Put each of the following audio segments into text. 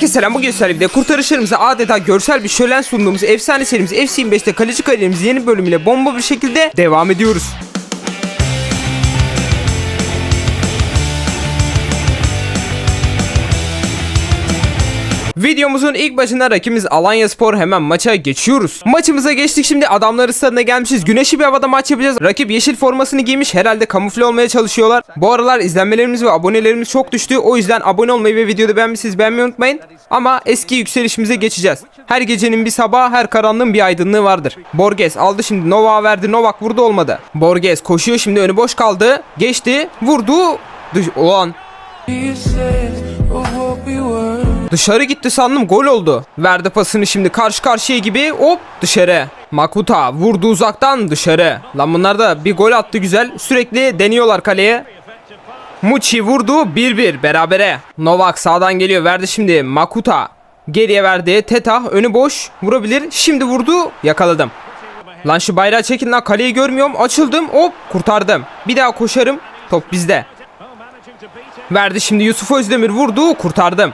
Herkese selam bugün seride kurtarışlarımıza adeta görsel bir şölen sunduğumuz efsane serimiz FC25'te kaleci kariyerimiz yeni bölümüyle bomba bir şekilde devam ediyoruz. Videomuzun ilk başında rakibimiz Alanya Spor hemen maça geçiyoruz. Maçımıza geçtik şimdi adamları stadına gelmişiz. Güneşli bir havada maç yapacağız. Rakip yeşil formasını giymiş herhalde kamufle olmaya çalışıyorlar. Bu aralar izlenmelerimiz ve abonelerimiz çok düştü. O yüzden abone olmayı ve videoda beğenmişsiniz beğenmeyi unutmayın. Ama eski yükselişimize geçeceğiz. Her gecenin bir sabahı her karanlığın bir aydınlığı vardır. Borges aldı şimdi Novak'a verdi. Novak vurdu olmadı. Borges koşuyor şimdi önü boş kaldı. Geçti vurdu. Dış Ulan Dışarı gitti sandım gol oldu. Verdi pasını şimdi karşı karşıya gibi hop dışarı. Makuta vurdu uzaktan dışarı. Lan bunlar da bir gol attı güzel. Sürekli deniyorlar kaleye. Muçi vurdu 1-1 berabere. Novak sağdan geliyor verdi şimdi Makuta. Geriye verdi Tetah önü boş vurabilir. Şimdi vurdu yakaladım. Lan şu bayrağı çekin lan kaleyi görmüyorum. Açıldım hop kurtardım. Bir daha koşarım. Top bizde. Verdi şimdi Yusuf Özdemir vurdu kurtardım.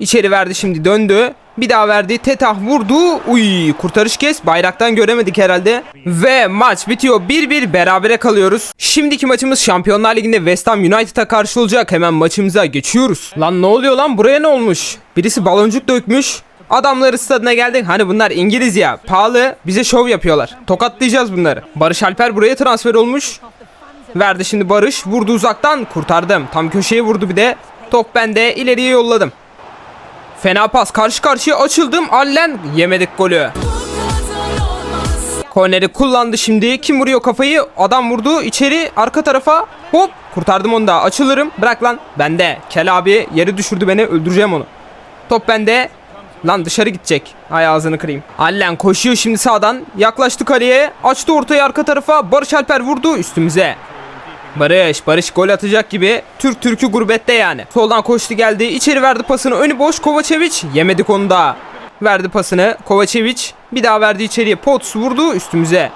İçeri verdi şimdi döndü. Bir daha verdi. Tetah vurdu. Uy kurtarış kes. Bayraktan göremedik herhalde. Ve maç bitiyor. 1-1 berabere kalıyoruz. Şimdiki maçımız Şampiyonlar Ligi'nde West Ham United'a karşı olacak. Hemen maçımıza geçiyoruz. Lan ne oluyor lan? Buraya ne olmuş? Birisi baloncuk dökmüş. Adamları stadına geldik. Hani bunlar İngiliz ya. Pahalı. Bize şov yapıyorlar. Tokatlayacağız bunları. Barış Alper buraya transfer olmuş. Verdi şimdi Barış. Vurdu uzaktan. Kurtardım. Tam köşeye vurdu bir de. Top bende. ileriye yolladım. Fena pas. Karşı karşıya açıldım. Allen yemedik golü. Korneri kullandı şimdi. Kim vuruyor kafayı? Adam vurdu. içeri arka tarafa. Hop kurtardım onu da. Açılırım. Bırak lan. Bende. Kel abi yeri düşürdü beni. Öldüreceğim onu. Top bende. Lan dışarı gidecek. Ay ağzını kırayım. Allen koşuyor şimdi sağdan. Yaklaştı kaleye. Açtı ortayı arka tarafa. Barış Alper vurdu üstümüze. Barış, Barış gol atacak gibi. Türk Türk'ü gurbette yani. Soldan koştu geldi. içeri verdi pasını. Önü boş. Kovacevic. Yemedik onu da. Verdi pasını. Kovacevic. Bir daha verdi içeriye. Pots vurdu üstümüze.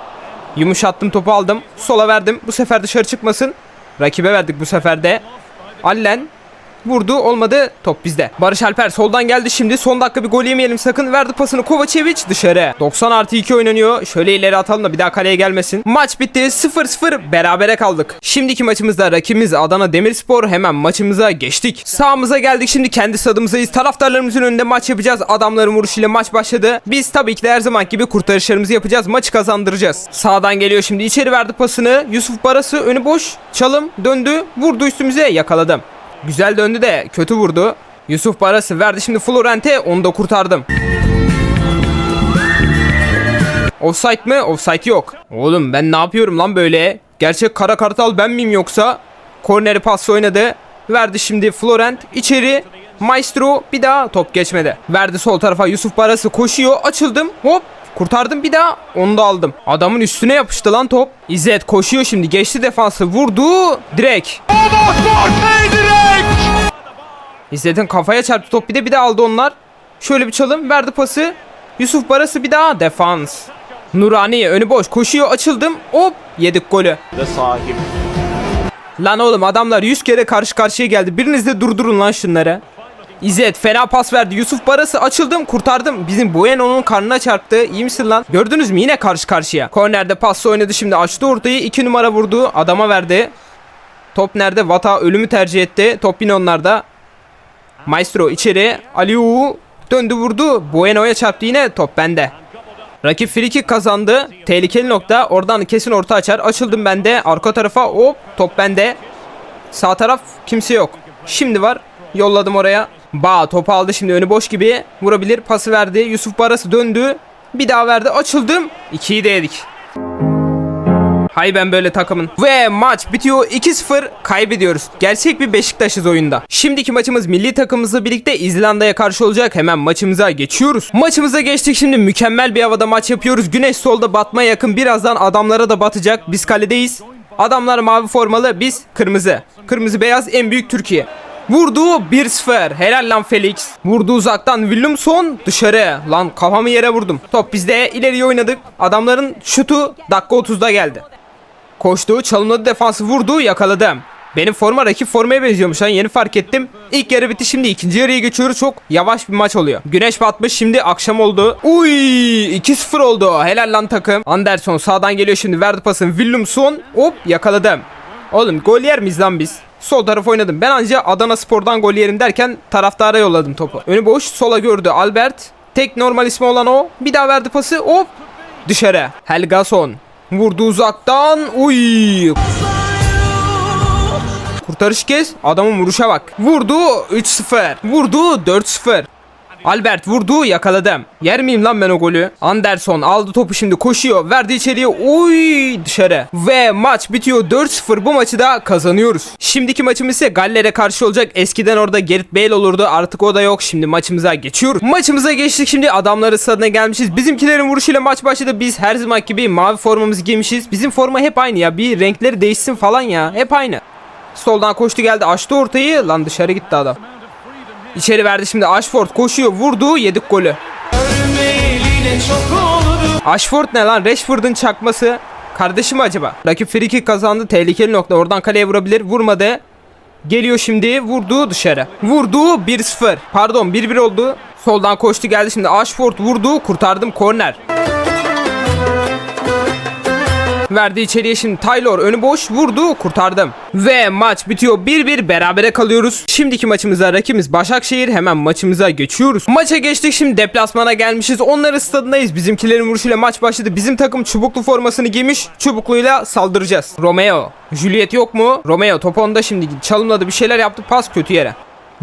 Yumuşattım topu aldım. Sola verdim. Bu sefer dışarı çıkmasın. Rakibe verdik bu sefer de. Allen Vurdu olmadı top bizde. Barış Alper soldan geldi şimdi. Son dakika bir gol yemeyelim sakın. Verdi pasını Kovacevic dışarı. 90 artı 2 oynanıyor. Şöyle ileri atalım da bir daha kaleye gelmesin. Maç bitti 0-0 berabere kaldık. Şimdiki maçımızda rakibimiz Adana Demirspor. Hemen maçımıza geçtik. Sağımıza geldik şimdi kendi stadımızdayız. Taraftarlarımızın önünde maç yapacağız. Adamların vuruşuyla maç başladı. Biz tabii ki de her zaman gibi kurtarışlarımızı yapacağız. Maçı kazandıracağız. Sağdan geliyor şimdi içeri verdi pasını. Yusuf Barası önü boş. Çalım döndü. Vurdu üstümüze yakaladım. Güzel döndü de kötü vurdu. Yusuf Barası verdi şimdi Florent'e onu da kurtardım. Offside mi? Offside yok. Oğlum ben ne yapıyorum lan böyle? Gerçek kara kartal ben miyim yoksa? Korneri pas oynadı. Verdi şimdi Florent içeri. Maestro bir daha top geçmedi. Verdi sol tarafa Yusuf Barası koşuyor. Açıldım. Hop Kurtardım bir daha onu da aldım. Adamın üstüne yapıştı lan top. İzzet koşuyor şimdi geçti defansı vurdu. Direkt. İzzet'in kafaya çarptı top bir de bir de aldı onlar. Şöyle bir çalım verdi pası. Yusuf Barası bir daha defans. Nurani önü boş koşuyor açıldım. Hop yedik golü. de sahip. Lan oğlum adamlar 100 kere karşı karşıya geldi. Biriniz de durdurun lan şunları. İzzet fena pas verdi. Yusuf Barası açıldım kurtardım. Bizim Bueno'nun karnına çarptı. İyi misin lan? Gördünüz mü yine karşı karşıya. Kornerde pasla oynadı şimdi açtı ortayı. 2 numara vurdu. Adama verdi. Top nerede? Vata ölümü tercih etti. Top yine onlarda. Maestro içeri. Aliu döndü vurdu. Bueno'ya çarptı yine. Top bende. Rakip friki kazandı. Tehlikeli nokta. Oradan kesin orta açar. Açıldım ben de. Arka tarafa hop top bende. Sağ taraf kimse yok. Şimdi var. Yolladım oraya. Ba topu aldı şimdi önü boş gibi. Vurabilir. Pası verdi. Yusuf Barası döndü. Bir daha verdi. Açıldım. 2'yi de yedik. Hay ben böyle takımın. Ve maç bitiyor 2-0 kaybediyoruz. Gerçek bir Beşiktaş'ız oyunda. Şimdiki maçımız milli takımımızla birlikte İzlanda'ya karşı olacak. Hemen maçımıza geçiyoruz. Maçımıza geçtik şimdi mükemmel bir havada maç yapıyoruz. Güneş solda batmaya yakın birazdan adamlara da batacak. Biz kaledeyiz. Adamlar mavi formalı biz kırmızı. Kırmızı beyaz en büyük Türkiye. Vurdu 1-0. Helal lan Felix. Vurdu uzaktan Williamson dışarı. Lan kafamı yere vurdum. Top bizde ileriye oynadık. Adamların şutu dakika 30'da geldi. Koştu, çalımladı defansı vurdu, yakaladım. Benim forma rakip formaya benziyormuş lan yeni fark ettim. İlk yarı bitti şimdi ikinci yarıya geçiyoruz. Çok yavaş bir maç oluyor. Güneş batmış şimdi akşam oldu. Uy 2-0 oldu. Helal lan takım. Anderson sağdan geliyor şimdi verdi pasını. Willumson hop yakaladım. Oğlum gol yer miyiz lan biz? Sol taraf oynadım. Ben anca Adana Spor'dan gol yerim derken taraftara yolladım topu. Önü boş sola gördü Albert. Tek normal ismi olan o. Bir daha verdi pası hop dışarı. Helgason vurdu uzaktan. Uy Kurtarış kes. Adamın vuruşa bak. Vurdu 3-0. Vurdu 4-0. Albert vurdu yakaladım. Yer miyim lan ben o golü? Anderson aldı topu şimdi koşuyor. Verdi içeriye. Oy dışarı. Ve maç bitiyor 4-0. Bu maçı da kazanıyoruz. Şimdiki maçımız ise Galler'e karşı olacak. Eskiden orada Gerrit Bale olurdu. Artık o da yok. Şimdi maçımıza geçiyoruz. Maçımıza geçtik. Şimdi adamları stadına gelmişiz. Bizimkilerin vuruşuyla maç başladı. Biz her zaman gibi mavi formamızı giymişiz. Bizim forma hep aynı ya. Bir renkleri değişsin falan ya. Hep aynı. Soldan koştu geldi açtı ortayı. Lan dışarı gitti adam. İçeri verdi şimdi Ashford koşuyor vurdu yedik golü. Ashford ne lan Rashford'un çakması. Kardeşi mi acaba? Rakip free kick kazandı tehlikeli nokta oradan kaleye vurabilir vurmadı. Geliyor şimdi vurdu dışarı. Vurdu 1-0 pardon 1-1 oldu. Soldan koştu geldi şimdi Ashford vurdu kurtardım korner. Verdi içeriye şimdi Taylor önü boş vurdu kurtardım. Ve maç bitiyor 1-1 berabere kalıyoruz. Şimdiki maçımızda rakibimiz Başakşehir hemen maçımıza geçiyoruz. Maça geçtik şimdi deplasmana gelmişiz. Onların stadındayız. Bizimkilerin vuruşuyla maç başladı. Bizim takım çubuklu formasını giymiş. Çubukluyla saldıracağız. Romeo. Juliet yok mu? Romeo top onda şimdi çalımladı bir şeyler yaptı. Pas kötü yere.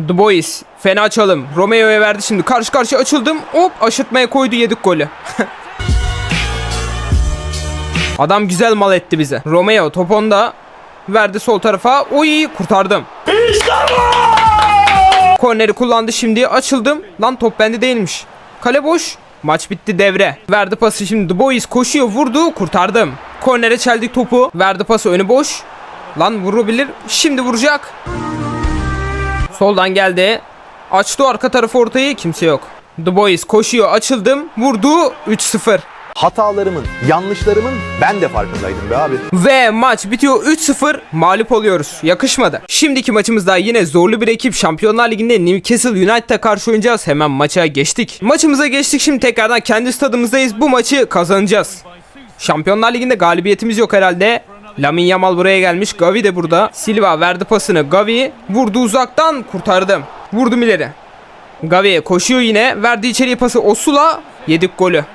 The Boys. Fena çalım. Romeo'ya verdi şimdi. Karşı karşıya açıldım. Hop aşırtmaya koydu yedik golü. Adam güzel mal etti bize. Romeo top onda. Verdi sol tarafa. Oy kurtardım. Korneri kullandı şimdi. Açıldım. Lan top bende değilmiş. Kale boş. Maç bitti devre. Verdi pası şimdi The Boys koşuyor vurdu kurtardım. Kornere çeldik topu. Verdi pası önü boş. Lan vurabilir. Şimdi vuracak. Soldan geldi. Açtı arka tarafı ortayı. Kimse yok. The Boys koşuyor açıldım. Vurdu 3-0. Hatalarımın, yanlışlarımın ben de farkındaydım be abi. Ve maç bitiyor 3-0 mağlup oluyoruz. Yakışmadı. Şimdiki maçımızda yine zorlu bir ekip Şampiyonlar Ligi'nde Newcastle United'a karşı oynayacağız. Hemen maça geçtik. Maçımıza geçtik şimdi tekrardan kendi stadımızdayız. Bu maçı kazanacağız. Şampiyonlar Ligi'nde galibiyetimiz yok herhalde. Lamin Yamal buraya gelmiş. Gavi de burada. Silva verdi pasını. Gavi vurdu uzaktan kurtardım. Vurdum ileri. Gavi koşuyor yine. Verdi içeriye pası Osula. Yedik golü.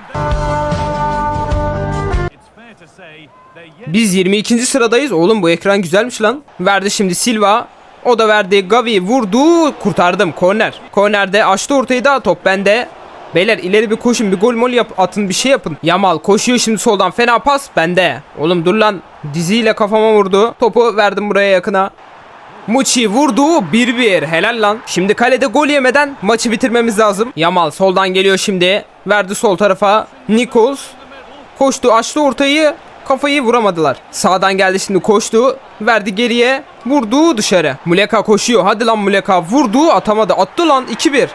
Biz 22. sıradayız. Oğlum bu ekran güzelmiş lan. Verdi şimdi Silva. O da verdi. Gavi vurdu. Kurtardım. Korner. Kornerde açtı ortayı da top bende. Beyler ileri bir koşun bir gol mol yap atın bir şey yapın. Yamal koşuyor şimdi soldan fena pas bende. Oğlum dur lan diziyle kafama vurdu. Topu verdim buraya yakına. Muçi vurdu 1-1 helal lan. Şimdi kalede gol yemeden maçı bitirmemiz lazım. Yamal soldan geliyor şimdi. Verdi sol tarafa. Nichols koştu açtı ortayı. Kafayı vuramadılar. Sağdan geldi şimdi koştu. Verdi geriye. Vurdu dışarı. Muleka koşuyor. Hadi lan Muleka. Vurdu atamadı. Attı lan 2-1.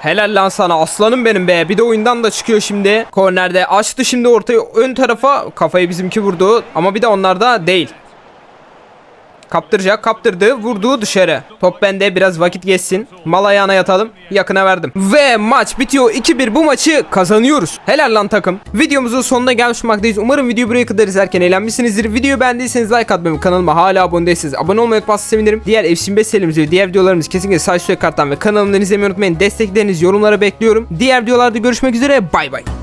Helal lan sana aslanım benim be. Bir de oyundan da çıkıyor şimdi. Kornerde açtı şimdi ortayı ön tarafa. Kafayı bizimki vurdu. Ama bir de onlarda değil. Kaptıracak kaptırdı vurdu dışarı. Top bende biraz vakit geçsin. Mal ayağına yatalım. Yakına verdim. Ve maç bitiyor 2-1 bu maçı kazanıyoruz. Helal lan takım. Videomuzun sonuna gelmiş bulunmaktayız. Umarım videoyu buraya kadar izlerken eğlenmişsinizdir. Videoyu beğendiyseniz like atmayı kanalıma hala abone değilseniz abone olmayı unutmazsanız sevinirim. Diğer F25 serimizi ve diğer videolarımızı kesinlikle sağ karttan ve kanalımdan izlemeyi unutmayın. Desteklerinizi yorumlara bekliyorum. Diğer videolarda görüşmek üzere bay bay.